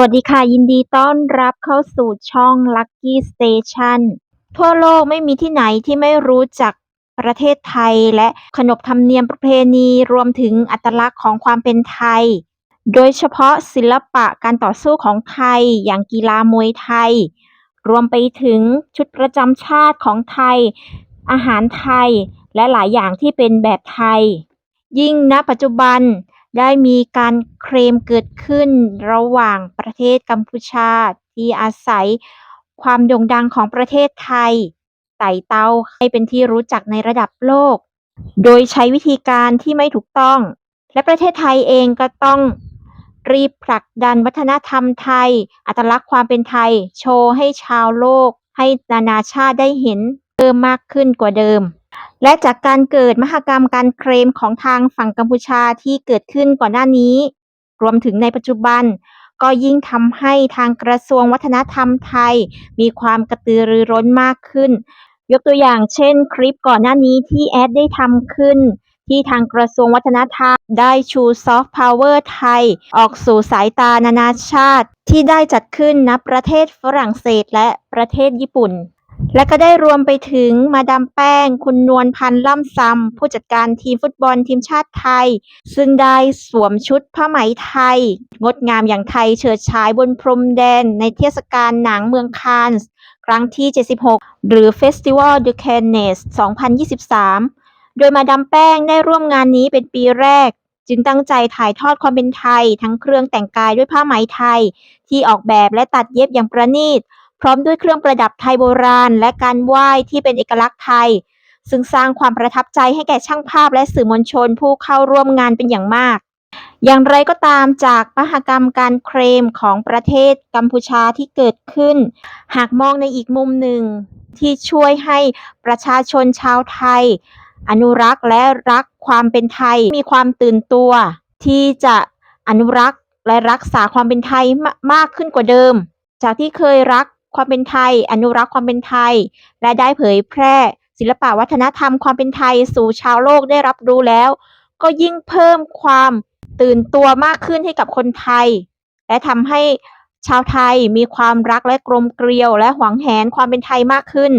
วัสดีค่ะ ยินดีต้อนรับเข้าสู่ช่อง Lucky Station ทั่วโลกไม่มีที่ไหนที่ไม่รู้จักประเทศไทย และขนบธรรมเนียมประเพณีรวมถึงอัตลักษณ์ของความเป็นไทย โดยเฉพาะศิลปะการต่อสู้ของไทย อย่างกีฬามวยไทย รวมไปถึงชุดประจำชาติของไทย อาหารไทย และหลายอย่างที่เป็นแบบไทย ยิ่งณปัจจุบัน ได้มีการเคลมเกิดขึ้นระหว่างประเทศกัมพูชา ที่อาศัยความโด่งดังของประเทศไทยไต่เต้าให้เป็นที่รู้จักในระดับโลก โดยใช้วิธีการที่ไม่ถูกต้อง และประเทศไทยเองก็ต้องรีบผลักดันวัฒนธรรมไทย อัตลักษณ์ความเป็นไทย โชว์ให้ชาวโลก ให้นานาชาติได้เห็นเพิ่มมากขึ้นกว่าเดิม และจากการเกิดมหกรรมการเคลมของทางฝั่งกัมพูชาที่เกิดขึ้นก่อนหน้านี้ รวมถึงในปัจจุบัน ก็ยิ่งทำให้ทางกระทรวงวัฒนธรรมไทย มีความกระตือรือร้นมากขึ้น ยกตัวอย่างเช่น คลิปก่อนหน้านี้ที่แอดได้ทำขึ้น ที่ทางกระทรวงวัฒนธรรม ได้ชูซอฟต์พาวเวอร์ไทย ออกสู่สายตานานาชาติ ที่ได้จัดขึ้นณประเทศฝรั่งเศสและประเทศญี่ปุ่น และก็ได้รวมไปถึงมาดามแป้ง คุณนวลพันธ์ล่ำซำผู้จัดการทีมฟุตบอลทีมชาติไทย ซึ่งได้สวมชุดผ้าไหมไทย งดงามอย่างไทยเฉิดฉายบนพรมแดน ในเทศกาลหนังเมืองคานส์ครั้งที่ 76 หรือ Festival de Cannes 2023 โดยมาดามแป้งได้ร่วมงานนี้เป็นปีแรก จึงตั้งใจถ่ายทอดความเป็นไทย ทั้งเครื่องแต่งกายด้วยผ้าไหมไทย ที่ออกแบบและตัดเย็บอย่างประณีต พร้อมด้วยเครื่องประดับไทยโบราณ และการไหว้ที่เป็นเอกลักษณ์ไทย ซึ่งสร้างความประทับใจให้แก่ช่างภาพและสื่อมวลชนผู้เข้าร่วมงานเป็นอย่างมาก อย่างไรก็ตามจากมหกรรมการเคลมของประเทศกัมพูชาที่เกิดขึ้น หากมองในอีกมุมหนึ่ง ที่ช่วยให้ประชาชนชาวไทย อนุรักษ์และรักความเป็นไทยมีความตื่นตัว ที่จะอนุรักษ์และรักษาความเป็นไทยมมากขึ้นกว่าเดิม จากที่เคยรัก ความเป็นไทย อนุรักษ์ความเป็นไทย และได้เผยแพร่ศิลปะวัฒนธรรมความเป็นไทยสู่ชาวโลกได้รับรู้แล้ว ก็ยิ่งเพิ่มความตื่นตัวมากขึ้นให้กับคนไทย และทำให้ชาวไทยมีความรักและกลมเกลียวและหวงแหนความเป็นไทยมากขึ้น